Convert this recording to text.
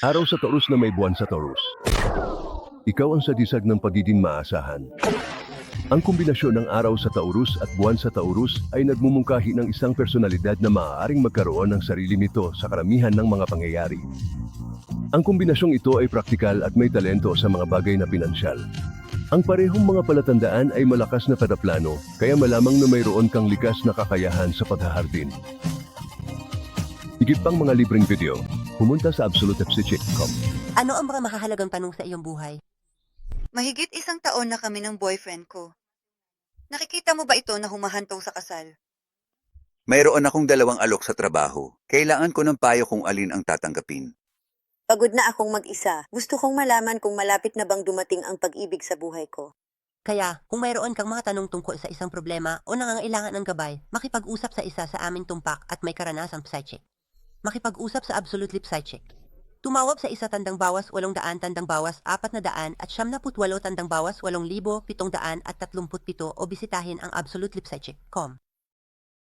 Araw sa Taurus na may buwan sa Taurus. Ikaw ang sadisag ng pagiging maasahan. Ang kombinasyon ng araw sa Taurus at buwan sa Taurus ay nagmumungkahi ng isang personalidad na maaaring magkaroon ng sarili nito sa karamihan ng mga pangyayari. Ang kombinasyong ito ay praktikal at may talento sa mga bagay na pinansyal. Ang parehong mga palatandaan ay malakas na padaplano, kaya malamang na mayroon kang likas na kakayahan sa paghahardin. Higit pang mga libreng video, pumunta sa absolutefcchick.com. Ano ang mga mahahalagang tanong sa iyong buhay? Mahigit isang taon na kami ng boyfriend ko. Nakikita mo ba ito na humahantaw sa kasal? Mayroon akong dalawang alok sa trabaho. Kailangan ko ng payo kung alin ang tatanggapin. Pagod na akong mag-isa. Gusto kong malaman kung malapit na bang dumating ang pag-ibig sa buhay ko. Kaya, kung mayroon kang mga tanong tungkol sa isang problema o nangangailangan ng gabay, makipag-usap sa isa sa aming tumpak at may karanasang psychic. Makipag-usap sa Absolutely Psychic. Tumawag sa isa tandang bawas walong daan tandang bawas apat na daan at siyam na putwalo tandang bawas walong libo pitong daan at tatlumput pito o bisitahin ang absolutelipsychic.com.